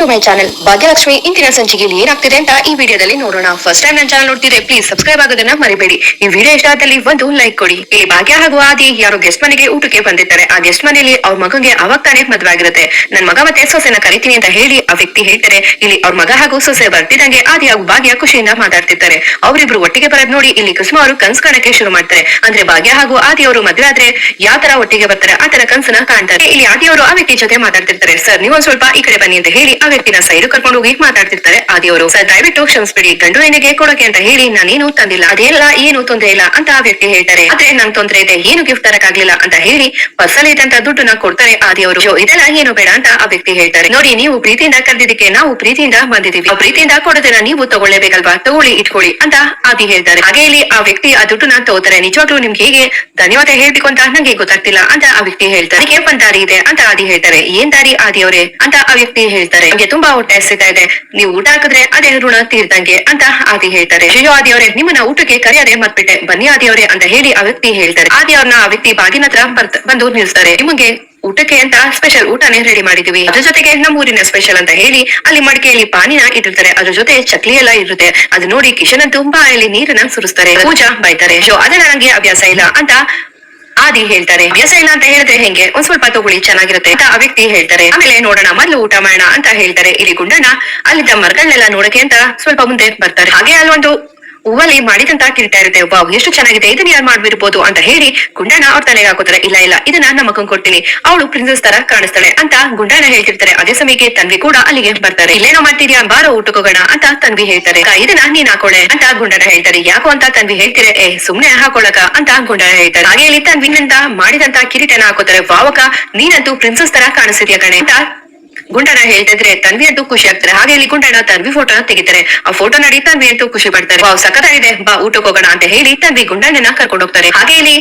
To my channel Bhagyalakshmi ಇಂದಿನ ಸಂಚಿಕೆಯಲ್ಲಿ ಏನಾಗ್ತಿದೆ ಅಂತ ಈ ವಿಡಿಯೋದಲ್ಲಿ ನೋಡೋಣ. ಫಸ್ಟ್ ಟೈಮ್ ನನ್ನ ಚಾನಲ್ ನೋಡ್ತಿದ್ರೆ ಪ್ಲೀಸ್ ಸಬ್ಸ್ಕ್ರೈಬ್ ಆಗೋದನ್ನ ಮರಿಬೇಡಿ. ಈ ವಿಡಿಯೋ ಇಷ್ಟ ಆದಲ್ಲಿ ಒಂದು ಲೈಕ್ ಕೊಡಿ. ಇಲ್ಲಿ ಭಾಗ್ಯ ಹಾಗೂ ಆದಿ ಯಾರೋ ಗೆಸ್ಟ್ ಮನೆಗೆ ಊಟಕ್ಕೆ ಬಂದಿರ್ತಾರೆ. ಆ ಗೆಸ್ಟ್ ಮನೆಯಲ್ಲಿ ಅವ್ರ ಮಗಂಗೆ ಅವಾಗ ತಾನೇ ಮದ್ವೆ ಆಗಿರುತ್ತೆ. ನನ್ ಮಗ ಮತ್ತೆ ಸೊಸೆನ ಕರಿತೀನಿ ಅಂತ ಹೇಳಿ ಆ ವ್ಯಕ್ತಿ ಹೇಳ್ತಾರೆ. ಇಲ್ಲಿ ಅವ್ರ ಮಗ ಹಾಗೂ ಸೊಸೆ ಬರ್ತಿದಂಗೆ ಆದಿ ಹಾಗೂ ಭಾಗ್ಯ ಖುಷಿಯಿಂದ ಮಾತಾಡ್ತಿರ್ತಾರೆ. ಅವರಿಬ್ರು ಒಟ್ಟಿಗೆ ಬರೋದ್ ನೋಡಿ ಇಲ್ಲಿ ಕುಸುಮ ಅವರು ಕನ್ಸ್ ಕಾಣಕ್ಕೆ ಶುರು ಮಾಡ್ತಾರೆ. ಅಂದ್ರೆ ಭಾಗ್ಯ ಹಾಗೂ ಆದಿ ಅವರು ಮದ್ವೆ ಆದ್ರೆ ಯಾವ ತರ ಒಟ್ಟಿಗೆ ಬರ್ತಾರೆ ಆ ತರ ಕಾಣ್ತಾರೆ. ಇಲ್ಲಿ ಆದಿ ಅವರು ಆ ವ್ಯಕ್ತಿ ಜೊತೆ ಮಾತಾಡ್ತಿರ್ತಾರೆ. ಸರ್, ನೀವೊಂದ್ ಸ್ವಲ್ಪ ಈ ಕಡೆ ಬನ್ನಿ ಅಂತ ಹೇಳಿ ವ್ಯಕ್ತಿನ ಸೈಡ್ ಕರ್ಕೊಂಡು ಹೋಗಿ ಮಾತಾಡ್ತಿರ್ತಾರೆ. ಆದಿ ಅವರು ಸರ್ ದಯವಿಟ್ಟು ಕ್ಷಮಿಸ್ಬಿಡಿ. ಗಂಡು ಹೆಣ್ಣಿಗೆ ಕೊಡೋಕೆ ಅಂತ ಹೇಳಿ ನಾನೇನು ತಂದಿಲ್ಲ. ಅದೆಲ್ಲ ಏನು ತೊಂದ್ರೆ ಇಲ್ಲ ಅಂತ ಆ ವ್ಯಕ್ತಿ ಹೇಳ್ತಾರೆ. ಆದ್ರೆ ನಂಗ್ ತೊಂದ್ರೆ ಇದೆ. ಏನು ಗಿಫ್ಟ್ ತರಕಾಗ್ಲಿಲ್ಲ ಅಂತ ಹೇಳಿ ಪರ್ಸಲ್ ಇದ್ದಂತ ದುಡ್ಡನ್ನ ಕೊಡ್ತಾರೆ ಆದಿ ಅವರು "ಅಯ್ಯೋ, ಇದೆಲ್ಲ ಏನು ಬೇಡ ಅಂತ ಆ ವ್ಯಕ್ತಿ ಹೇಳ್ತಾರೆ. ನೋಡಿ ನೀವು ಪ್ರೀತಿಯಿಂದ ಕರೆದಿದ್ದಕ್ಕೆ ನಾವು ಪ್ರೀತಿಯಿಂದ ಬಂದಿದ್ದೀವಿ. ಆ ಪ್ರೀತಿಯಿಂದ ಕೊಡೋದನ್ನ ನೀವು ತಗೊಳ್ಳೇಬೇಕಲ್ವಾ? ತಗೊಳ್ಳಿ ಇಟ್ಕೊಳ್ಳಿ ಅಂತ ಆದಿ ಹೇಳ್ತಾರೆ. ಹಾಗೆ ಇಲ್ಲಿ ಆ ವ್ಯಕ್ತಿ ಆ ದುಡ್ಡನ್ನ ತಗೋತಾರೆ. ನಿಜವಾಗ್ಲೂ ನಿಮ್ಗೆ ಹೇಗೆ ಧನ್ಯವಾದ ಹೇಳ್ಬೇಕು ಅಂತ ನಂಗೆ ಗೊತ್ತಾಗ್ತಿಲ್ಲ ಅಂತ ಆ ವ್ಯಕ್ತಿ ಹೇಳ್ತಾರೆ. "ಅದಕ್ಕೆ ಒಂದ್ ದಾರಿ ಇದೆ ಅಂತ ಆದಿ ಹೇಳ್ತಾರೆ. ಏನ್ ದಾರಿ ಆದಿ ಅವರೇ ಅಂತ ಆ ವ್ಯಕ್ತಿ ಹೇಳ್ತಾರೆ. ನಮ್ಗೆ ತುಂಬಾ ಊಟ ಹಸಿತಾ ಇದೆ. ನೀವು ಊಟ ಹಾಕಿದ್ರೆ ಅದೇ ಋಣ ತೀರ್ದಂಗೆ ಅಂತ ಆದಿ ಹೇಳ್ತಾರೆ. ಅಯ್ಯೋ ಆದಿ ಅವರೇ ನಿಮ್ಮನ್ನ ಊಟಕ್ಕೆ ಕರೆಯದೆ ಮತ್ಬಿಟ್ಟೆ ಬನ್ನಿ ಆದಿ ಅವರೇ ಅಂತ ಹೇಳಿ ಆ ವ್ಯಕ್ತಿ ಹೇಳ್ತಾರೆ. ಆದಿ ಅವ್ರನ್ನ ಆ ವ್ಯಕ್ತಿ ಬಾಗಿನ ಹತ್ರ ಬಂದು ನಿಲ್ಸ್ತಾರೆ. ನಿಮಗೆ ಊಟಕ್ಕೆ ಅಂತ ಸ್ಪೆಷಲ್ ಊಟನೇ ರೆಡಿ ಮಾಡಿದೀವಿ ಅದ್ರ ಜೊತೆಗೆ ನಮ್ಮೂರಿನ ಸ್ಪೆಷಲ್ ಅಂತ ಹೇಳಿ ಅಲ್ಲಿ ಮಡಿಕೆಯಲ್ಲಿ ಪಾನಿನ ಇಟ್ಟಿರ್ತಾರೆ. ಅದ್ರ ಜೊತೆ ಚಕ್ಲಿ ಎಲ್ಲ ಇರುತ್ತೆ. ಅದು ನೋಡಿ ಕಿಶನ್ ತುಂಬಾ ಅಲ್ಲಿ ನೀರನ್ನ ಸುರಿಸ್ತಾರೆ. ಪೂಜಾ ಬೈತಾರೆ. ಅದನ್ನ ನಂಗೆ ಅಭ್ಯಾಸ ಇಲ್ಲ ಅಂತ ಆದಿ ಹೇಳ್ತಾರೆ ಇಲ್ಲ ಅಂತ ಹೇಳಿದ್ರೆ ಹೆಂಗೆ? ಒಂದ್ ಸ್ವಲ್ಪ ತಗೊಳ್ಳಿ, ಚೆನ್ನಾಗಿರುತ್ತೆ ಅಂತ ಆ ವ್ಯಕ್ತಿ ಹೇಳ್ತಾರೆ. ಆಮೇಲೆ ನೋಡೋಣ, ಮೊದಲು ಊಟ ಮಾಡೋಣ ಅಂತ ಹೇಳ್ತಾರೆ. ಇಲ್ಲಿ ಗುಂಡಣ್ಣ ಅಲ್ಲಿದ್ದ ಮರಗಳನ್ನೆಲ್ಲ ನೋಡಕ್ಕೆ ಅಂತ ಸ್ವಲ್ಪ ಮುಂದೆ ಬರ್ತಾರೆ. ಹಾಗೆ ಅಲ್ಲೊಂದು ಹೂವಲ್ಲಿ ಮಾಡಿದಂತ ಕಿರೀಟ ಇರುತ್ತೆ. ವಾವ್ ಎಷ್ಟು ಚೆನ್ನಾಗಿದೆ ಇದನ್ನ ಯಾರು ಮಾಡ್ಬಿರ್ಬೋದು ಅಂತ ಹೇಳಿ ಗುಂಡಣ್ಣ ಅವ್ರ ತಲೆಗೆ ಹಾಕೋತಾರೆ. ಇಲ್ಲ ಇಲ್ಲ ಇದನ್ನ ನಮ್ಮ ಮಗನ್ ಕೊಡ್ತೀನಿ. ಅವಳು ಪ್ರಿನ್ಸಸ್ ತರ ಕಾಣಿಸ್ತಾಳೆ ಅಂತ ಗುಂಡಣ್ಣ ಹೇಳ್ತಿರ್ತಾರೆ. ಅದೇ ಸಮಯಕ್ಕೆ ತನ್ವಿ ಕೂಡ ಅಲ್ಲಿಗೆ ಬರ್ತಾರೆ. ಇಲ್ಲೇನೋ ಮಾಡ್ತಿದ್ಯಾ? ಬಾರೋ ಊಟಕ್ಕೆ ಹೋಗೋಣ ಅಂತ ತನ್ವಿ ಹೇಳ್ತಾರೆ. "ಅಕ್ಕ, ಇದನ್ನ ನೀನ್ ಹಾಕೊಳ್ಳೆ ಅಂತ ಗುಂಡಣ್ಣ ಹೇಳ್ತಾರೆ. ಯಾಕೋ ಅಂತ ತನ್ವಿ ಹೇಳ್ತಿರೆ ಏ ಸುಮ್ನೆ ಹಾಕೊಳಕ ಅಂತ ಗುಂಡಣ್ಣ ಹೇಳ್ತಾರೆ. ಹಾಗೆ ಇಲ್ಲಿ ತನ್ವಿನಿಂದ ಮಾಡಿದಂತ ಕಿರೀಟನ ಹಾಕೋತಾರೆ. ವಾವಕ ನೀನಂತೂ ಪ್ರಿನ್ಸಸ್ ತರ ಕಾಣಿಸ್ತಿದ್ಯಾ ಕಣೆ? ಅಂತ ಗುಂಡಣ್ಣ ಹೇಳ್ತಿದ್ರೆ ತನ್ವಿ ಅಂತೂ ಖುಷಿ ಆಗ್ತಾರೆ. ಹಾಗೆ ಇಲ್ಲಿ ಗುಂಡಣ್ಣ ತನ್ವಿ ಫೋಟೋನ ತೆಗಿತಾರೆ. ಆ ಫೋಟೋ ನೋಡಿ ತನ್ವಿ ಅಂತೂ ಖುಷಿ ಪಡ್ತಾರೆ. ವಾವ್, ಸಖತ್ತಾಗಿದೆ. ಬಾ, ಊಟಕ್ಕೆ ಹೋಗೋಣ ಅಂತ ಹೇಳಿ ತನ್ವಿ ಗುಂಡಣ್ಣನ ಕರ್ಕೊಂಡು ಹೋಗ್ತಾರೆ. ಹಾಗೆ ಇಲ್ಲಿ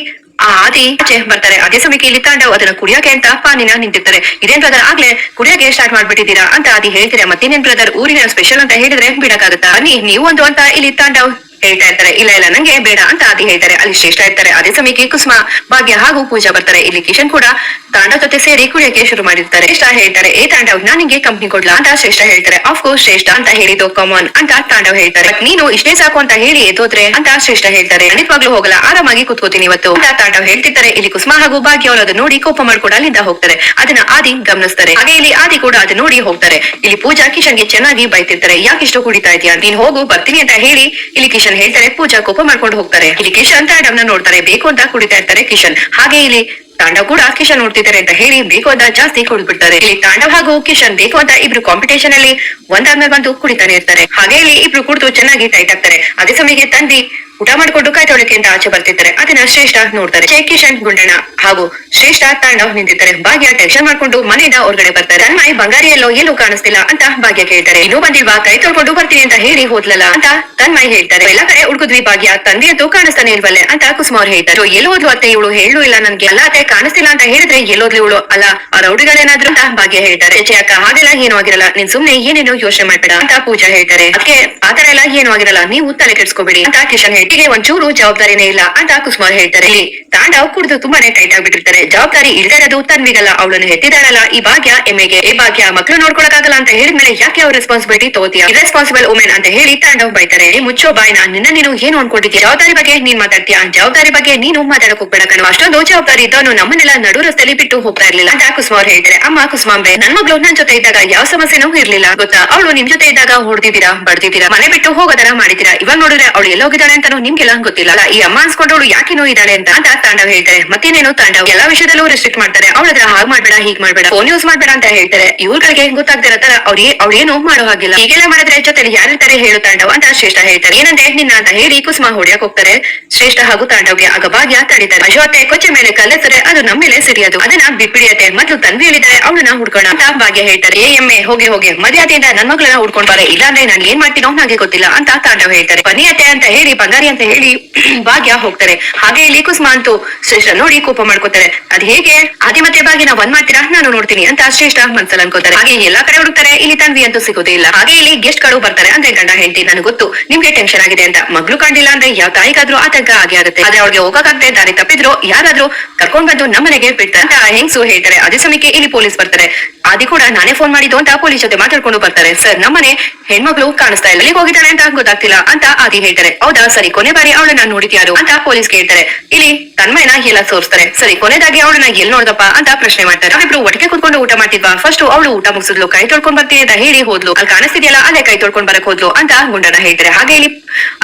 ಆ ಆದಿ ಆಚೆ ಬರ್ತಾರೆ. ಅದೇ ಸಮಯಕ್ಕೆ ಇಲ್ಲಿ ತಾಂಡವ್ ಅದನ್ನ ಕುಡಿಯೋಕೆ ಅಂತ ಪಾನಿನ ನಿಂತಿರ್ತಾರೆ. ಇದೇನ್ ಬ್ರದರ್ ಆಗ್ಲೇ ಕುಡಿಯೋಕೆ ಸ್ಟಾರ್ಟ್ ಮಾಡ್ಬಿಟ್ಟಿದ್ದೀರಾ ಅಂತ ಆದಿ ಹೇಳ್ತೀರಾ ಮತ್ತೇನೇನ್ ಬ್ರದರ್ ಊರಿನ ಸ್ಪೆಷಲ್ ಅಂತ ಹೇಳಿದ್ರೆ ಬಿಡಕ್ಕಾಗತ್ತಾ? ಬನ್ನಿ ನೀವು ಒಂದು ಅಂತ ಇಲ್ಲಿ ತಾಂಡವ್ ಹೇಳ್ತಾ ಇರ್ತಾರೆ, ಇಲ್ಲ ಇಲ್ಲ, ನಂಗೆ ಬೇಡ ಅಂತ ಆದಿ ಹೇಳ್ತಾರೆ. ಅಲ್ಲಿ ಶ್ರೇಷ್ಠ ಇರ್ತಾರೆ. ಅದೇ ಸಮಯಕ್ಕೆ ಕುಸುಮ, ಭಾಗ್ಯ ಹಾಗೂ ಪೂಜಾ ಬರ್ತಾರೆ. ಇಲ್ಲಿ ಕಿಶನ್ ಕೂಡ ತಾಂಡ ಜೊತೆ ಸೇರಿ ಕುಡಿಯಕ್ಕೆ ಶುರು ಮಾಡಿರ್ತಾರೆ. ಶ್ರೇಷ್ಠ ಹೇಳ್ತಾರೆ, ಏ ತಾಂಡವ್, ನಾನ್ ನಿಂಗೆ ಕಂಪ್ನಿ ಕೊಡ್ಲಾ? ಅಂತ ಶ್ರೇಷ್ಠ ಹೇಳ್ತಾರೆ. ಆಫ್ ಕೋರ್ಸ್ ಶ್ರೇಷ್ಠ ಅಂತ ಹೇಳಿದ್ದು ಕಾಮನ್ ಅಂತ ತಾಂಡವ್ ಹೇಳ್ತಾರೆ. "But ನೀನು ಇಷ್ಟೇ ಸಾಕು ಅಂತ ಹೇಳಿ ಎದ್ದೋದ್ರೆ ಅಂತ ಶ್ರೇಷ್ಠ ಹೇಳ್ತಾರೆ. ಖಂಡಿತವಾಗ್ಲೂ ಹೋಗಲ್ಲ, ಆರಾಮಾಗಿ ಕೂತ್ಕೋತೀನಿ ಇವತ್ತು ಅಂತ ತಾಂಡವ್ ಹೇಳ್ತಿರ್ತಾರೆ. ಇಲ್ಲಿ ಕುಸುಮ ಹಾಗೂ ಭಾಗ್ಯ ಅವರು ಅದನ್ನ ನೋಡಿ ಕೋಪ ಮಾಡ್ಕೊಂಡು ಅಲ್ಲಿಂದ ಹೋಗ್ತಾರೆ. ಅದನ್ನ ಆದಿ ಗಮನಿಸ್ತಾರೆ. ಹಾಗೆ ಇಲ್ಲಿ ಆದಿ ಕೂಡ ಅದನ್ನ ನೋಡಿ ಹೋಗ್ತಾರೆ. ಇಲ್ಲಿ ಪೂಜಾ ಕಿಶನ್ಗೆ ಚೆನ್ನಾಗಿ ಬೈತಿರ್ತಾರೆ. ಯಾಕೆ ಇಷ್ಟು ಕುಡಿತಾ ಇದೆಯಾ? ನೀನ್ ಹೋಗು, ಬರ್ತೀನಿ ಅಂತ ಹೇಳಿ ಇಲ್ಲಿ ಕಿಶನ್ ಹೇಳ್ತಾರೆ, ಪೂಜಾ ಕೋಪ ಮಾಡ್ಕೊಂಡು ಹೋಗ್ತಾರೆ. ಇಲ್ಲಿ ಕಿಶನ್ ತಾಂಡವ್ನ ನೋಡ್ತಾರೆ, ಬೇಕು ಅಂತ ಕುಡಿತಾ ಇರ್ತಾರೆ ಕಿಶನ್ ಹಾಗೆ ಇಲ್ಲಿ ತಾಂಡವ್ ಕೂಡ ಕಿಶನ್ ನೋಡ್ತಿದ್ದಾರೆ ಅಂತ ಹೇಳಿ ಬೇಕು ಅಂತ ಜಾಸ್ತಿ ಕುಡಿದ್ಬಿಡ್ತಾರೆ ಇಲ್ಲಿ ತಾಂಡವ್ ಹಾಗೂ ಕಿಶನ್ ಬೇಕು ಅಂತ ಇಬ್ರು ಕಾಂಪಿಟೇಷನ್ ಅಲ್ಲಿ ಒಂದಾದ್ಮೇಲೆ ಬಂದು ಕುಡಿತಾನೆ ಇರ್ತಾರೆ. ಹಾಗೆ ಇಲ್ಲಿ ಇಬ್ರು ಕುಡಿದು ಚೆನ್ನಾಗಿ ಟೈಟ್ ಆಗ್ತಾರೆ. ಅದೇ ಸಮಯಕ್ಕೆ ತಂದಿ ಊಟ ಮಾಡ್ಕೊಂಡು ಕೈ ತೊಳಿಕೆ ಅಂತ ಆಚೆ ಬರ್ತಿದ್ದಾರೆ. ಅದನ್ನ ಶ್ರೇಷ್ಠ ನೋಡ್ತಾರೆ. ಜೈ ಕಿಶನ್ ಗುಂಡಣ್ಣ ಹಾಗೂ ಶ್ರೇಷ್ಠ ತಾಂಡವ್ ನಿಂತಿದ್ದಾರೆ. ಭಾಗ್ಯ ಟೆನ್ಷನ್ ಮಾಡ್ಕೊಂಡು ಮನೆಯಿಂದ ಹೊರಗಡೆ ಬರ್ತಾರೆ. ತನ್ಮಾಯಿ ಬಂಗಾರಿ ಎಲ್ಲೋ ಎಲ್ಲೂ ಕಾಣಿಸ್ತಿಲ್ಲ ಅಂತ ಭಾಗ್ಯ ಕೇಳ್ತಾರೆ. ಇನ್ನೂ ಬಂದಿಲ್ವಾ? ಕೈ ತೊಳ್ಕೊಂಡು ಬರ್ತೀನಿ ಅಂತ ಹೇಳಿ ಹೋದ್ಲಲ್ಲ ಅಂತ ತನ್ಮಯ್ ಹೇಳ್ತಾರೆ. ಎಲ್ಲ ಕಡೆ ಹುಡುಕುದ್ವಿ ಭಾಗ್ಯ. ತಂದೆ ಅಂತೂ ಕಾಣಿಸ್ತಾನೆ ಇಲ್ವಲ್ಲೇ ಅಂತ ಕುಸುಮ ಅವ್ರು ಹೇಳ್ತಾರೆ. "ಅಯ್ಯೋ, ಎಲ್ಲಿ ಹೋದ್ಲು ಅತ್ತೆ ಇವಳು? ಹೇಳು ಇಲ್ಲ ನನ್ಗೆ. ಅಲ್ಲ ಅತ್ತೆ ಕಾಣಿಸ್ತಿಲ್ಲ ಅಂತ ಹೇಳಿದ್ರೆ ಎಲ್ಲೋದ್ಲು ಇವಳು? ಅಲ್ಲ ಆ ರೌಡಿಗಳೇನಾದ್ರು ಅಂತ ಭಾಗ್ಯ ಹೇಳ್ತಾರೆ. ಚೇ ಅಕ್ಕ ಹಾಗೆಲ್ಲ ಏನು ಆಗಿರಲ್ಲ. ನೀನ್ ಸುಮ್ನೆ ಏನೇನು ಯೋಚನೆ ಮಾಡ್ಬೇಡ ಅಂತ ಪೂಜಾ ಹೇಳ್ತಾರೆ. ಅದಕ್ಕೆ ಆತರ ಎಲ್ಲ ಏನೂ ಆಗಿರಲ್ಲ. ನೀವು ತಲೆ ಕೆಡ್ಸ್ಕೋಬೇಡಿ ಅಂತ ಕಿಶನ್ ಹೇಳ್ತಿಗೆ ಒಂಚೂರು ಜವಾಬ್ದಾರಿನೇ ಇಲ್ಲ ಅಂತ ಕುಸುಮಾರ್ ಹೇಳ್ತಾರೆ. ಇಲ್ಲಿ ತಾಂಡವ್ ಕುಡಿದು ತುಂಬಾನೇ ಟೈಟ್ ಆಗ್ಬಿಟ್ಟಿರ್ತಾರೆ. ಜವಾಬ್ದಾರಿ ಇಲ್ದೇ ಇರೋದು ತನ್ವಿಗಲ್ಲ, ಅವಳನ್ನು ಹೆತ್ತಿದಾಳಲ್ಲ ಈ ಭಾಗ್ಯ ಎಮ್ಮೆಗೆ ಈ ಭಾಗ್ಯ ಮಕ್ಕಳು ನೋಡ್ಕೊಳಕಾಗಲ್ಲ ಅಂತ ಹೇಳಿದ್ಮೇಲೆ ಯಾಕೆ ಅವ್ರ ರೆಸ್ಪಾನ್ಸಿಬಿಲಿಟಿ ತಗೋತೀಯ? ರೆಸ್ಪಾನ್ಸಿಬಲ್ ವುಮೆನ್ ಅಂತ ಹೇಳಿ ತಾಂಡವ್ ಬೈತಾರೆ. ಮುಚ್ಚೋ ಬಾಯ್ ಬಾಯ್ನ, ನಿನ್ನ ನೀನು ಏನು ಅನ್ಕೊಂಡಿದ್ಯಾ? ಜವಾಬ್ದಾರಿ ಬಗ್ಗೆ ನೀನ್ ಮಾತಾಡ್ತೀಯ? ಜವಾಬ್ದಾರಿ ಬಗ್ಗೆ ನೀನು ಮಾತಾಡಕ್ ಹೋಗ್ಬೇಡ ಕಣೋ. ಅಷ್ಟೊಂದು ಜವಾಬ್ದಾರಿ ಇದ್ದವನು ನಮ್ಮನ್ನೆಲ್ಲ ನಡು ರಸ್ತೆಯಲ್ಲಿ ಬಿಟ್ಟು ಹೋಗ್ತಾ ಇರ್ಲಿಲ್ಲ ಅಂತ ಕುಸುಮಾರ್ ಹೇಳ್ತಾರೆ. ಅಮ್ಮ ಕುಸುಮಾಂಬೆ, ನನ್ ಮಗಳು ನನ್ ಜೊತೆ ಇದ್ದಾಗ ಯಾವ ಸಮಸ್ಯೆನೂ ಇರ್ಲಿಲ್ಲ. ಗೊತ್ತಾ? ಅವಳು ನಿಮ್ ಜೊತೆ ಇದ್ದಾಗ ಹೊಡೆದಿದ್ದೀರಾ, ಬಡ್ದಿದ್ದೀರಾ, ಮನೆ ಬಿಟ್ಟು ಹೋಗೋದರ ಮಾಡಿದೀರಾ ಇವಾಗ ನೋಡಿದ್ರೆ ಅವಳು ಎಲ್ಲೋಗಿದ್ದಾಳೆ ಅಂತಾನು ನಿಮ್ಗೆಲ್ಲ ಗೊತ್ತಿಲ್ಲ ಅಲ್ಲ, ಈ ಅಮ್ಮ ಅನ್ಸ್ಕೊಂಡವಳು ಯಾಕೇನೋ ಇದ್ದಾಳೆ ಅಂತ? ಅಂತ ತಾಂಡವ್ ಹೇಳ್ತಾರೆ. ಮತ್ತೇನೇನು ತಾಂಡವ್ ಎಲ್ಲಾ ವಿಷಯದಲ್ಲೂ ರೆಸ್ಟ್ರಿಕ್ಟ್ ಮಾಡ್ತಾರೆ. ಅವಳ ಹತ್ರ ಹಾಗ್ ಮಾಡ್ಬೇಡ ಹೀಗ್ ಮಾಡ್ಬೇಡ ಫೋನ್ ಯೂಸ್ ಮಾಡ್ಬೇಡ ಅಂತ ಹೇಳ್ತಾರೆ. ಇವ್ರಗಳಿಗೆ ಗೊತ್ತಾಗ್ದಿರೋ ತರ ಅವ್ರಿಗೆ ಅವ್ಳು ಏನು ಮಾಡೋ ಹಾಗಿಲ್ಲ. ಹೀಗೆಲ್ಲ ಮಾಡಿದ್ರೆ ಜೊತೆಲಿ ಯಾರಿರ್ತಾರೆ ಹೇಳು ತಾಂಡವ್ ಅಂತ ಶ್ರೇಷ್ಠ ಹೇಳ್ತಾರೆ. ಏನಂದ್ರೆ ನಿನ್ನ ಅಂತ ಹೇಳಿ ಕುಸುಮ ಹೊಡ್ಯಕ್ ಹೋಗ್ತಾರೆ. ಶ್ರೇಷ್ಠ ಹಾಗೂ ತಾಂಡವ್ಗೆ ಆಗ ಭಾಗ್ಯ ತಡಿತಾರೆ. ಅಜೋತೆ ಕೊಚ್ಚೆ ಮೇಲೆ ಕಲ್ಲೆಸರೆ ಅದು ನಮ್ಮ ಮೇಲೆ ಸಿರಿಯೋದು. ಅದನ್ನ ಬಿಟ್ಬಿಡಿಯತ್ತೆ ಮೊದ್ಲು ತಂದು ಹೇಳಿದ್ದಾರೆ ಅವಳನ್ನ ಹುಡ್ಕೋಣ ಅಂತ ಭಾಗ್ಯ ಹೇಳ್ತಾರೆ. ಏ ಎಮ್ಮೆ ಹೋಗಿ ಹೋಗಿ ಮರ್ಯಾದೆಯಿಂದ ನನ್ ಮಗಳನ್ನ ಹುಡ್ಕೊಂಡ್ ಬಾರೆ. ಇಲ್ಲಾಂದ್ರೆ ನಾನು ಏನ್ ಮಾಡ್ತೀನೋ ನನಗೆ ಗೊತ್ತಿಲ್ಲ ಅಂತ ತಾಂಡವ್ ಹೇಳ್ತಾರೆ. ಬನ್ನಿ ಅತ್ತೆ ಅಂತ ಹೇಳಿ ಬಂಗಾರಿ ಅಂತ ಹೇಳಿ ಭಾಗ್ಯ ಹೋಗ್ತಾರೆ. ಹಾಗೆ ಇಲ್ಲಿ ಕುಸುಮ ಅಂತೂ ಶ್ರೇಷ್ಠ ನೋಡಿ ಕೋಪ ಮಾಡ್ಕೋತಾರೆ. ಅದ್ ಹೇಗೆ? ಅದೇ ಮತ್ತೆ ನಾವ್ ಒಂದ್ ಮಾಡ್ತೀರಾ? ನಾನು ನೋಡ್ತೀನಿ ಅಂತ ಶ್ರೇಷ್ಠ ಮನ್ಸಲ್ಲಿ ಅನ್ಕೋತಾರೆ. ಹಾಗೆ ಎಲ್ಲಾ ಕಡೆ ಹುಡುಕ್ತಾರೆ. ಇಲ್ಲಿ ತನ್ವಿ ಅಂತೂ ಸಿಗೋದೇ ಇಲ್ಲ. ಹಾಗೆ ಇಲ್ಲಿ ಗೆಸ್ಟ್ಗಳು ಬರ್ತಾರೆ. ಅಂದ್ರೆ ಗಂಡ, ಹೆಂಡತಿ, ನನಗೆ ಗೊತ್ತು. ನಿಮ್ಗೆ ಟೆನ್ಷನ್ ಆಗಿದೆ ಅಂತ. ಮಗ್ಳು ಕಂಡಿಲ್ಲ ಅಂದ್ರೆ ಯಾವ ತಾಯಿಗಾದ್ರೂ ಆತಂಕ ಆಗಿ ಆಗುತ್ತೆ. ಆದ್ರೆ ಅವ್ರಿಗೆ ಹೋಗಕ್ಕಾಗದೆ ದಾರಿ ತಪ್ಪಿದ್ರು ಯಾರಾದ್ರೂ ಕರ್ಕೊಂಡ್ ಬಂದು ನಮ್ಮನೆಗೆ ಬಿಡ್ತಾರೆ ಅಂತ ಹೆಂಗ್ಸು ಹೇಳ್ತಾರೆ. ಅದೇ ಸಮಯಕ್ಕೆ ಇಲ್ಲಿ ಪೊಲೀಸ್ ಬರ್ತಾರೆ. ಆದಿ ಕೂಡ ನಾನೇ ಫೋನ್ ಮಾಡಿದ್ದು ಅಂತ ಪೊಲೀಸ್ ಜೊತೆ ಮಾತಾಡ್ಕೊಂಡು ಬರ್ತಾರೆ. ಸರ್ ನಮ್ಮನೆ ಹೆಣ್ಮಗಳು ಕಾಣಿಸ್ತಾ ಇಲ್ಲ. ಎಲ್ಲಿಗೆ ಹೋಗಿದ್ದಾಳೆ ಅಂತ ಗೊತ್ತಾಗ್ತಿಲ್ಲ ಅಂತ ಆದಿ ಹೇಳ್ತಾರೆ. ಹೌದಾ? ಸರಿ, ಕೊನೆ ಬಾರಿ ಅವಳನ್ನ ನೋಡಿದ್ಯಾರು ಅಂತ ಪೊಲೀಸ್ ಕೇಳ್ತಾರೆ ಇಲ್ಲಿ ತನ್ಮಯನ ಎಲ್ಲ ಸೋರಿಸ್ತಾರೆ ಸರಿ, ಕೊನೆದಾಗಿ ಅವಳನ್ನ ಎಲ್ಲಿ ನೋಡ್ದಪ್ಪ ಅಂತ ಪ್ರಶ್ನೆ ಮಾಡ್ತಾರೆ. ನಾವಿಬ್ರು ಒಟ್ಟಿಗೆ ಕುತ್ಕೊಂಡು ಊಟ ಮಾಡ್ತಿದ್ವಾ? ಫಸ್ಟ್ ಅವಳು ಊಟ ಮುಗಿಸಿದ್ಲು, ಕೈ ತೊಳ್ಕೊಂಡ್ ಬರ್ತೀಯ ಹೇಳಿ ಹೋದ್ಲು. ಅಲ್ಲಿ ಕಾಣಿಸ್ತಿದ್ಯಲ್ಲ, ಅಲ್ಲೇ ಕೈ ತೊಳ್ಕೊಂಡ್ ಬರಕ್ ಹೋದ್ಲು ಅಂತ ಗುಂಡನ ಹೇಳ್ತಾರೆ. ಹಾಗೆ ಇಲ್ಲಿ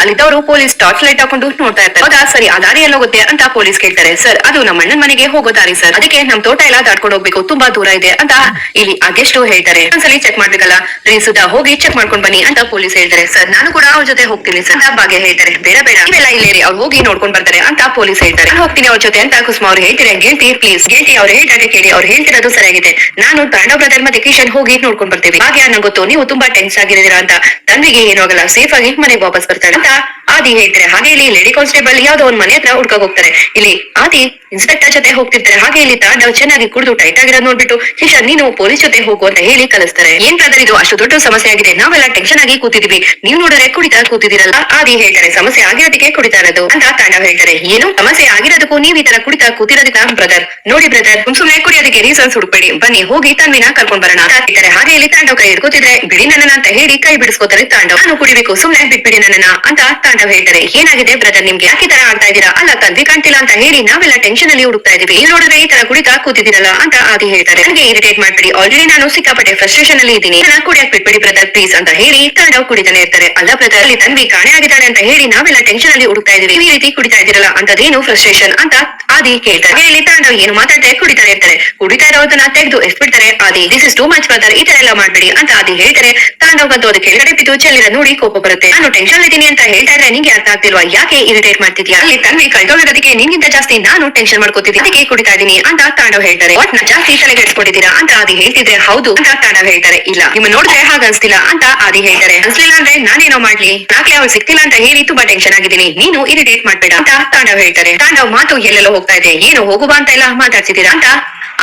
ಅಲ್ಲಿದ್ದವರು ಪೊಲೀಸ್ ಟಾರ್ಚ್ ಲೈಟ್ ಹಾಕೊಂಡು ನೋಡ್ತಾ ಇರ್ತಾರೆ. ಹೌದಾ? ಸರಿ, ಆ ದಾರಿ ಎಲ್ಲ ಹೋಗುತ್ತೆ ಅಂತ ಪೊಲೀಸ್ ಕೇಳ್ತಾರೆ. ಸರ್, ಅದು ನಮ್ಮ ಅಣ್ಣನ ಮನೆಗೆ ಹೋಗೋ ದಾರಿ ಸರ್. ಅದಕ್ಕೆ ನಮ್ ತೋಟ ಎಲ್ಲ ದಾಟ್ಕೊಂಡು ಹೋಗ್ಬೇಕು. ತುಂಬಾ ದೂರ ಇದೆ ಅಂತ ಇಲ್ಲಿ ಅಗೆಷ್ಟು ಹೇಳ್ತಾರೆ. ಒಂದ್ಸಲಿ ಚೆಕ್ ಮಾಡ್ಬೇಕಲ್ಲ? ರೀ, ಸುಧಾ, ಹೋಗಿ ಚೆಕ್ ಮಾಡ್ಕೊಂಡ್ ಬನ್ನಿ ಅಂತ ಪೊಲೀಸ್ ಹೇಳ್ತಾರೆ. ಸರ್, ನಾನು ಕೂಡ ಅವ್ರ ಜೊತೆ ಹೋಗ್ತೀನಿ ಸರ್. ಭಾಗ್ಯ ಹೇಳ್ತಾರೆ. ಬೇಡ ಬೇಡ. ನೀವೆಲ್ಲ ಇಲ್ಲೇ ರೀ ಅವ್ರು ಹೋಗಿ ನೋಡ್ಕೊಂಡ್ ಬರ್ತಾರೆ ಅಂತ ಪೊಲೀಸ್ ಹೇಳ್ತಾರೆ. ಹೋಗ್ತೀನಿ ಅವ್ರ ಜೊತೆ ಅಂತ ಕುಸುಮ ಅವ್ರು ಹೇಳ್ತಾರೆ ಗೆಲ್ತಿ ಪ್ಲೀಸ್ ಗೆಲ್ತಿ, ಅವ್ರು ಹೇಳ್ತಾರೆ ಕೇಳಿ. ಅವ್ರು ಹೇಳ್ತಿರೋದು ಸರಿಯಾಗಿದೆ. ನಾನು ಪ್ರಾಣ ಬ್ರದರ್ ಮತ್ತೆ ಕಿಶನ್ ಹೋಗಿ ನೋಡ್ಕೊಂಡ್ ಬರ್ತೀವಿ. ಹಾಗೆ ನಂಗೆ ಗೊತ್ತು ನೀವು ತುಂಬಾ ಟೆನ್ಸ್ ಆಗಿದ್ದೀರಾ ಅಂತ. ತಂದೆಗೆ ಏನೂ ಆಗಲ್ಲ. ಸೇಫ್ ಆಗಿ ಮನೆಗೆ ವಾಪಸ್ ಅಂತ ಆದಿ ಹೇಳ್ತಾರೆ. ಹಾಗೆ ಇಲ್ಲಿ ಲೇಡಿ ಕಾನ್ಸ್ಟೇಬಲ್ ಯಾವ್ದೋ ಒಂದ್ ಮನೆ ಹತ್ರ ಹುಡ್ಕಕ್ ಹೋಗ್ತಾರೆ. ಇಲ್ಲಿ ಆದಿ ಇನ್ಸ್ಪೆಕ್ಟರ್ ಜೊತೆ ಹೋಗ್ತಿರ್ತಾರೆ. ಹಾಗೆ ಇಲ್ಲಿ ತಾಂಡವ್ ಚೆನ್ನಾಗಿ ಕುಡಿದು ಟೈಟ್ ಆಗಿರೋದ್ ನೋಡ್ಬಿಟ್ಟು ಶಿಶ ನೀನು ಪೊಲೀಸ್ ಜೊತೆ ಹೋಗು ಅಂತ ಹೇಳಿ ಕಲಿಸ್ತಾರೆ ಏನ್ ಬ್ರದರ್ ಇದು? ಅಷ್ಟು ದೊಡ್ಡ ಸಮಸ್ಯೆ ಆಗಿದೆ. ನಾವೆಲ್ಲ ಟೆನ್ಷನ್ ಆಗಿ ಕೂತಿದೀವಿ. ನೀವ್ ನೋಡಿದ್ರೆ ಕುಡಿತಾ ಕೂತಿದಿರಲ್ಲ ಆದಿ ಹೇಳ್ತಾರೆ. ಸಮಸ್ಯೆ ಆಗಿರೋದಕ್ಕೆ ಕುಡಿತಾ ಇರೋದು. ಅಂತ ತಾಂಡವ್ ಹೇಳ್ತಾರೆ. ಏನು ಸಮಸ್ಯೆ ಆಗಿರೋದಕ್ಕೂ ನೀವ್ ಈ ತರ ಕುಡಿತಾ ಕೂತಿರೋದಕ್ಕ ಬ್ರದರ್. ನೋಡಿ ಬ್ರದರ್ ಸುಮ್ನೆ ಕುಡಿಯೋದಕ್ಕೆ ರೀಸನ್ಸ್ ಹುಡುಕ್ಬೇಡಿ. ಬನ್ನಿ, ಹೋಗಿ ತನ್ವಿನ ಕರ್ಕೊಂಡ್ ಬರೋಣ. ಅಂತ ಹಾಗೆ ಇಲ್ಲಿ ತಾಂಡವ್ ಕೈ ಹಿಡ್ಕೋತಿದ್ರೆ, ಬಿಡಿ ನನ್ನ ಅಂತ ಹೇಳಿ ಕೈ ಬಿಡಿಸ್ಕೋತಾರೆ ತಾಂಡವ್. ನಾನು ಕುಡಿಬೇಕು. ಸುಮ್ನೆ ಬಿಟ್ಬಿಡಿ ನನ್ನನ್ನ. ಅಂತ ತಾಂಡವ್ ಹೇಳ್ತಾರೆ. ಏನಾಗಿದೆ ಬ್ರದರ್ ನಿಮ್ಗೆ? ಯಾಕೆ ತರ ಆಡ್ತಾ ಇದೀರಾ ಅಲ್ಲ ತನ್ವಿ ಕಾಣ್ತಿಲ್ಲ ಅಂತ ಹೇಳಿ ನಾವೆಲ್ಲ ಟೆನ್ಷನ್ ಅಲ್ಲಿ ಹುಡುಕ್ತಾ ಇದೀವಿ ನೀವು ನೋಡಿದ್ರೆ ಈ ತರ ಕುಡಿತಾ ಕೂತಿದ್ದೀರಲ್ಲ ಅಂತ ಆದಿ ಹೇಳ್ತಾರೆ. ನನಗೆ ಇರಿಟೇಟ್ ಮಾಡ್ಬಿಡಿ. ಆಲ್ರೆಡಿ ನಾನು ಸಿಕ್ಕಾಪಟ್ಟೆ ಫ್ರಸ್ಟ್ರೇಷನ್ ಅಲ್ಲಿ ಇದ್ದೀನಿ. ನಾನು ಕುಡಿಯಕ್ ಬಿಟ್ಬಿಡಿ ಬ್ರದರ್ ಪ್ಲೀಸ್ ಅಂತ ಹೇಳಿ ತಾಂಡವ್ ಕುಡಿತಾನೆ ಇರ್ತಾರೆ. ಅಲ್ಲ ಬ್ರದರ್ ಅಲ್ಲಿ ತನ್ವಿ ಕಾಣೆ ಆಗಿದ್ದಾಳೆ ಅಂತ ಹೇಳಿ ನಾವೆಲ್ಲ ಟೆನ್ಷನ್ ಅಲ್ಲಿ ಹುಡುಕ್ತಾ ಇದೀವಿ ಈ ರೀತಿ ಕುಡಿತಾ ಇದೀರಲ್ಲ ಅಂತದೇನು ಫ್ರಸ್ಟ್ರೇಷನ್ ಅಂತ ಆದಿ ಕೇಳ್ತಾರೆ. ಹೇಳಿ ಇಲ್ಲಿ ತಾಂಡವ್ ಏನು ಮಾತಾಡ್ತಾರೆ ಕುಡಿತಾನೆ ಇರ್ತಾರೆ. ಕುಡಿತಾ ಇರೋದನ್ನ ತೆಗೆದು ಎಸ್ಬಿಡ್ತಾರೆ ಆದಿ this is too much brother ಈ ತರ ಎಲ್ಲ ಮಾಡ್ಬೇಡಿ ಅಂತ ಆದಿ ಹೇಳ್ತಾರೆ. ತಾಂಡವ್ ಬಂದು ಅದಕ್ಕೆ ಕೆಳಗಡೆ ಬಿದ್ದು ಚೆಲ್ಲಿರ ನೋಡಿ ಕೋಪ ಬರುತ್ತೆ. ನಾನು ಟೆನ್ಷನ್ ಇದ್ದೀನಿ. ಅಂತ ಹೇಳ್ತಾ ಇದ್ರೆ ನಿಂಗೆ ಅರ್ಥ ಆಗ್ತಿಲ್ವಾ? ಯಾಕೆ ಇರಿಟೇಟ್ ಮಾಡ್ತಿದ್ಯಾ? ಅಲ್ಲಿ ತನ್ವಿ ಕಳ್ದೋಗಿರೋದಕ್ಕೆ ನಿನ್ಗಿಂತ ಜಾಸ್ತಿ ನಾನು ಟೆನ್ಷನ್ ಮಾಡ್ಕೋತಿದ್ದೀನಿ. ಅದಕ್ಕೆ ಕುಡಿತಾ ಇದೀನಿ ಅಂತ ತಾಂಡವ್ ಹೇಳ್ತಾರೆ. ಒಟ್ ನಾ ಜಾಸ್ತಿ ತಲೆಗೆಡ್ಸ್ಕೊಂಡಿದ್ದೀರಾ ಅಂತ ಆದಿ ಹೇಳ್ತಿದ್ರೆ, ಹೌದು ಅಂತ ತಾಂಡವ್ ಹೇಳ್ತಾರೆ. ಇಲ್ಲ, ನಿಮ್ಮ ನೋಡಿದ್ರೆ ಹಾಗ ಅನ್ಸ್ತಿಲ್ಲ ಅಂತ ಆದಿ ಹೇಳ್ತಾರೆ. ಅನ್ಸ್ಲಿಲ್ಲ ಅಂದ್ರೆ ನಾನೇನೋ ಮಾಡ್ಲಿ. ನಾಕೆ ಅವ್ಳು ಸಿಕ್ತಿಲ್ಲ ಅಂತ ಹೇಳಿ ತುಂಬಾ ಟೆನ್ಷನ್ ಆಗಿದ್ದೀನಿ. ನೀನು ಇರಿಟೇಟ್ ಮಾಡ್ಬೇಡ ಅಂತ ತಾಂಡವ್ ಹೇಳ್ತಾರೆ. ತಾಂಡವ್ ಮಾತು ಎಲ್ಲೆಲ್ಲೋ ಹೋಗ್ತಾ ಇದೆ. ಏನು ಹೋಗುವ ಅಂತ ಎಲ್ಲ ಮಾತಾಡ್ತಿದ್ದೀರಾ ಅಂತ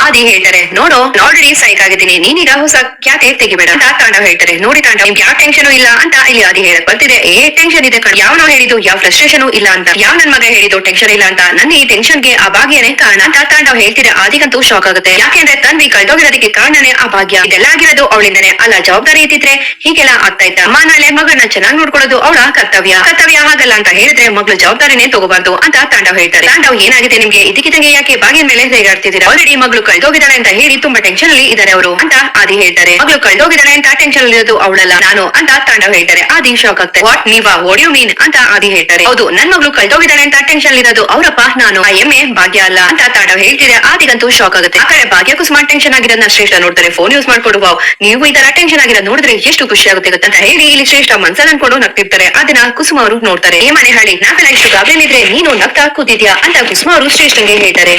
ಆದಿ ಹೇಳ್ತಾರೆ, ನೋಡು ಆಲ್ರೆಡಿ ಸೈಕ್ ಆಗಿದ್ದೀನಿ, ನೀನೀಗ ಹೊಸ ಕ್ಯಾತೆ ತೆಗಿಬೇಡ ಅಂತ ತಾಂಡವ್ ಹೇಳ್ತಾರೆ. ನೋಡಿ ತಾಂಡವ್ ನಿಮ್ಗೆ ಯಾವ ಟೆನ್ಷನ್ ಇಲ್ಲ ಅಂತ ಇಲ್ಲಿ ಆದಿ ಹೇಳಕ್ ಬರ್ತಿದೆ. ಏ ಟೆನ್ಷನ್ ಇದೆ ಕಣ, ಯಾವನೋ ಹೇಳಿದ್ದು, ಯಾವ ಫ್ರಸ್ಟ್ರೇಷನ್ ಇಲ್ಲ ಅಂತ, ಯಾವ ನನ್ ಮಗ ಹೇಳಿದ್ದು ಟೆನ್ಷನ್ ಇಲ್ಲ ಅಂತ, ನನ್ನ ಈ ಟೆನ್ಷನ್ಗೆ ಆ ಭಾಗ್ಯನೇ ಕಾರಣ ಅಂತ ತಾಂಡವ್ ಹೇಳ್ತಿದ್ರೆ ಆದಿಗಂತೂ ಶಾಕ್ ಆಗುತ್ತೆ. ಯಾಕೆಂದ್ರೆ ತನ್ವಿ ಕಳ್ದೋಗಿರೋದಕ್ಕೆ ಕಾರಣನೇ ಆ ಭಾಗ್ಯ. ಇದೆಲ್ಲ ಆಗಿರೋದು ಅವಳಿಂದನೇ. ಅಲ್ಲ, ಜವಾಬ್ದಾರಿ ಇದ್ದಿದ್ರೆ ಹೀಗೆಲ್ಲ ಆಗ್ತಾ ಇತ್ತ. ಅಮ್ಮ, ನಾಳೆ ಮಗಳನ್ನ ಚೆನ್ನಾಗಿ ನೋಡ್ಕೊಳ್ಳೋದು ಅವಳ ಕರ್ತವ್ಯ. ಕರ್ತವ್ಯ ಆಗಲ್ಲ ಅಂತ ಹೇಳಿದ್ರೆ ಮಗಳು ಜವಾಬ್ದಾರಿನೇ ತಗೋಬಾರ್ದು ಅಂತ ತಾಂಡವ್ ಹೇಳ್ತಾರೆ. ತಾಂಡವ್ ಏನಾಗಿದೆ ನಿಮ್ಗೆ? ಇದಕ್ಕಿದಂಗೆ ಯಾಕೆ ಬಾಗಿನ ಮೇಲೆ ಹೇಗಾಡ್ತಿದ್ದೀರಾ? ಆಲ್ರೆಡಿ ಮಗಳು ಕಳ್ದೋಗಿದ್ದಾಳೆ ಅಂತ ಹೇಳಿ ತುಂಬಾ ಟೆನ್ಷನ್ ಅಲ್ಲಿ ಇದಾರೆ ಅವರು ಅಂತ ಆದಿ ಹೇಳ್ತಾರೆ. ಮಗಳು ಕಳ್ದೋಗಿದ್ದಾಳೆ ಅಂತ ಟೆನ್ಷನ್ ಇರೋದು ಅವಳಲ್ಲ, ನಾನು ಅಂತ ತಾಂಡವ್ ಹೇಳ್ತಾರೆ. ಆದಿ ಶಾಕ್ ಆಗ್ತಾರೆ. ವಾಟ್ ನೀವಾ? ಯು ಮೀನ್ ಅಂತ ಆದಿ ಹೇಳ್ತಾರೆ. ಹೌದು, ನನ್ ಮಗಳು ಕಳ್ದೋಗಿದ್ದಾಳೆ ಅಂತ ಟೆನ್ಷನ್ ಇರೋದು ಅವರಪ್ಪ, ನಾನು ಆ ಎಮ್ಮೆ ಭಾಗ್ಯ ಅಲ್ಲ ಅಂತ ತಾಂಡವ್ ಹೇಳ್ತಿದ್ರೆ ಆದಿಗಂತೂ ಶಾಕ್ ಆಗುತ್ತೆ. ಆ ಕಡೆ ಭಾಗ್ಯಕ್ಕೂ ಸ್ಮಾರ್ಟ್ ಟೆನ್ಷನ್ ಆಗಿರೋದನ್ನ ಶ್ರೇಷ್ಠ ನೋಡ್ತಾರೆ. ಫೋನ್ ಯೂಸ್ ಮಾಡ್ಕೊಡು ನೀವು ತರ ಟೆನ್ಷನ್ ಆಗಿರೋದು ನೋಡಿದ್ರೆ ಎಷ್ಟು ಖುಷಿ ಆಗುತ್ತೆ ಅಂತ ಹೇಳಿ ಇಲ್ಲಿ ಶ್ರೇಷ್ಠ ಮನ್ಸಲ್ಲಿ ಅನ್ಕೊಂಡು ನಗ್ತಿರ್ತಾರೆ. ಅದನ್ನ ಕುಸುಮ ಅವರು ನೋಡ್ತಾರೆ. ಏ ಮನೆ ಹಳ್ಳಿ, ನಾವೆಲ್ಲ ಇಷ್ಟು ಗಾಬರಿಲಿದ್ರೆ ನೀನು ನಗ್ತಾ ಕೂತಿದ್ಯಾ ಅಂತ ಕುಸುಮ ಅವರು ಶ್ರೇಷ್ಠಂಗೆ ಹೇಳ್ತಾರೆ.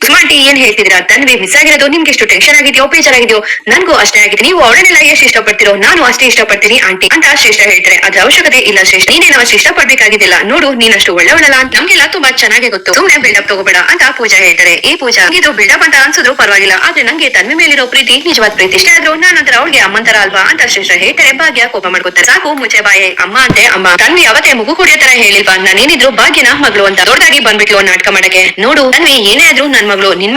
ಕುಸುಮಾಂಟಿ ಏನ್ ಹೇಳ್ತಿದ್ದೀರಾ? ತನ್ವಿ ಮಿಸ್ ಆಗಿರೋದು, ನಿಮ್ಗೆ ಎಷ್ಟು ಟೆನ್ಷನ್ ಆಗಿದೆಯೋ? ಬೇಜಾರಾಗಿದೆಯೋ ನನಗೂ ಅಷ್ಟೇ ಆಗಿದೆ ನೀವು ಅವಳನ್ನೆಲ್ಲ ಎಷ್ಟು ಇಷ್ಟಪಡ್ತಿರೋ, ನಾನು ಅಷ್ಟೇ ಇಷ್ಟಪಡ್ತೀನಿ ಆಂಟಿ ಅಂತ ಶ್ರೇಷ್ಠ ಹೇಳ್ತಾರೆ. ಅದ್ರ ಅವಶ್ಯಕತೆ ಇಲ್ಲ ಶ್ರೇಷ್ಠ. ನೀನೇನು ಅಷ್ಟು ಇಷ್ಟಪಡ್ಬೇಕಾಗಿದ್ದಿಲ್ಲ. ನೋಡು ನೀನಷ್ಟು ಒಳ್ಳೆವಳಲ್ಲ ಅಂತ. ನಮ್ಗೆಲ್ಲ ತುಂಬಾ ಚೆನ್ನಾಗಿ ಗೊತ್ತು. ಸುಮ್ನೆ ಬಿಲ್ಡಪ್ ತಗೋಬೇಡ ಅಂತ ಪೂಜಾ ಹೇಳ್ತಾರೆ. ಈ ಪೂಜಾ ಇದು ಬಿಲ್ಡಪ್ ಅಂತ ಅನ್ಸಿದ್ರು ಪರವಾಗಿಲ್ಲ. ಆದ್ರೆ ನಂಗೆ ತನ್ವಿ ಮೇಲಿರೋ ಪ್ರೀತಿ, ನಿಜವಾದ ಪ್ರೀತಿ ಇಷ್ಟ ಆದ್ರೂ ನಾನು ನಂತರ ಅವಳಿಗೆ ಅಮ್ಮಂತರ ಅಲ್ವಾ ಅಂತ ಶ್ರೇಷ್ಠ ಹೇಳ್ತಾರೆ. ಭಾಗ್ಯ ಕೋಪ ಮಾಡ್ಕೊತಾರೆ. ಸಾಕು, ಮುಚ್ಚೆ ಬಾಯೆ. ಅಮ್ಮ ಅಂತೆ, ಅಮ್ಮ. ತನ್ವಿ ಅವತ್ತೆ ಮುಗು ಕುಡಿಯೋ ತರ ಹೇಳಿಲ್ವಾ? ನಾನೇನಿದ್ರು ಭಾಗ್ಯನ ಮಗಳು ಅಂತ ದೊಡ್ಡದಾಗಿ ಬಂದ್ಬಿಟ್ಲು ನಾಟಕ ಮಾಡಕ್ಕೆ. ನೋಡು ತನ್ವಿ ಏನೇ ಆದ್ರೂ ನನ್ ಮಗಳು ನಿನ್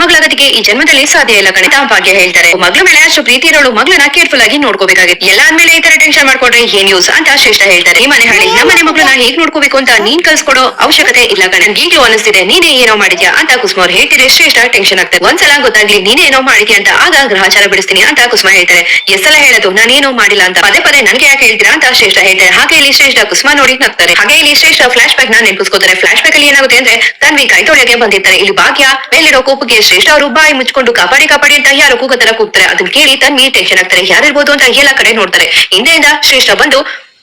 ಈ ಜನ್ಮದಲ್ಲಿ ಸಾಧ್ಯ ಇಲ್ಲ ಕಣಿತ ಭಾಗ್ಯ ಹೇಳ್ತಾರೆ. ಮಗಳ ಮೇಲೆ ಅಷ್ಟು ಪ್ರೀತಿ ಇರೋಳು ಮಗಳನ್ನ ಕೇರ್ಫುಲ್ ಆಗಿ ನೋಡ್ಕೋಬೇಕಾಗಿತ್ತು. ಎಲ್ಲ ಆದ್ಮೇಲೆ ಈ ತರ ಟೆನ್ಷನ್ ಮಾಡ್ಕೊಂಡ್ರೆ ಏನ್ ಯೂಸ್ ಅಂತ ಶ್ರೇಷ್ಠ ಹೇಳ್ತಾರೆ. ಈ ಮನೆ ಹಳ್ಳಿ ನಮ್ಮನೆ ಮಗಳನ್ನ ಹೇಗ್ ನೋಡ್ಕೋಬೇಕು ಅಂತ ನೀನ್ ಕಲ್ಸ್ಕೊಡೋ ಅವಶ್ಯಕತೆ ಇಲ್ಲ ನನ್ಗೆ ಅನಿಸ್ತಿದೆ, ನೀನೇ ಏನೋ ಮಾಡಿದ್ಯಾ ಅಂತ ಕುಸುಮ ಅವ್ರು ಹೇಳ್ತಿದ್ರೆ ಶ್ರೇಷ್ಠ ಟೆನ್ಷನ್ ಆಗ್ತದೆ. ಒಂದ್ಸಲ ಗೊತ್ತಾಗ್ಲಿ, ನೀನೇ ಏನೋ ಮಾಡಿದ್ಯಾ ಅಂತ ಆಗ ಗ್ರಹಚಾರ ಬಿಡಿಸ್ತೀನಿ ಅಂತ ಕುಸುಮ ಹೇಳ್ತಾರೆ. ಎಷ್ಟೆಲ್ಲ ಹೇಳೋದು ನಾನೇನೋ ಮಾಡಿಲ್ಲ ಅಂತ. ಪದೇ ಪದೇ ನನಗೆ ಯಾಕೆ ಹೇಳ್ತೀರಾ ಅಂತ ಶ್ರೇಷ್ಠ ಹೇಳ್ತಾರೆ. ಹಾಗೆ ಇಲ್ಲಿ ಶ್ರೇಷ್ಠ ಕುಸುಮ ನೋಡಿ ನಗ್ತಾರೆ. ಹಾಗೆ ಇಲ್ಲಿ ಶ್ರೇಷ್ಠ ಫ್ಲಾಶ್ ಬ್ಯಾಕ್ನ ನೆನಪಿಸ್ಕೋತಾರೆ. ಫ್ಲಾಶ್ ಬ್ಯಾಕ್ ಅಲ್ಲಿ ಏನಾಗುತ್ತೆ ಅಂದ್ರೆ, ತನ್ವಿ ಕೈ ತೊಳೆಗೆ ಬಂದಿರ್ತಾರೆ. ಇಲ್ಲಿ ಭಾಗ್ಯ ಮೇಲಿರೋ ಕೋಪಕ್ಕೆ ಶ್ರೇಷ್ಠ ಅವರು ಬಾಯಿ ಮುಚ್ಕೊಂಡು ಕಾಪಾಡಿ ಕಾಪಾಡಿ ಅಂತ ಯಾರು ಕೂಗತರ ಕೂಗ್ತಾರೆ. ಅದನ್ನ ಕೇಳಿ ತನ್ನಿ ಟೆನ್ಷನ್ ಆಗ್ತಾರೆ. ಯಾರಿರ್ಬೋದು ಅಂತ ಎಲ್ಲಾ ಕಡೆ ನೋಡ್ತಾರೆ. ಹಿಂದೆಯಿಂದ ಶ್ರೇಷ್ಠ ಬಂದು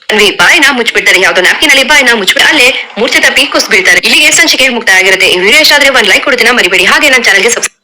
ತನ್ವಿ ಬಾಯಿನ ಮುಚ್ಚಿಬಿಡ್ತಾರೆ. ಯಾವ್ದೋ ನಾಪ್ಕಿನಲ್ಲಿ ಬಾಯಿನ ಮುಚ್ಚಿಬಿಟ್ಟು ಅಲ್ಲೇ ಮೂರ್ಛೆ ತಪ್ಪಿ ಕುಸ್ ಬೀಳ್ತಾರೆ ಇಲ್ಲಿಗೆ ಸಂಚಿಕೆ ಮುಕ್ತ ಆಗಿರುತ್ತೆ. ಈ ವಿಡಿಯೋ ಆದ್ರೆ ಒಂದ್ ಲೈಕ್ ಕೊಡ್ತೀನ ಮರಿಬೇಡಿ. ಹಾಗೆ ನನ್ನ ಚಾನಲ್ಗೆ ಸಬ್ಸ್ಕ್ರೈಬ್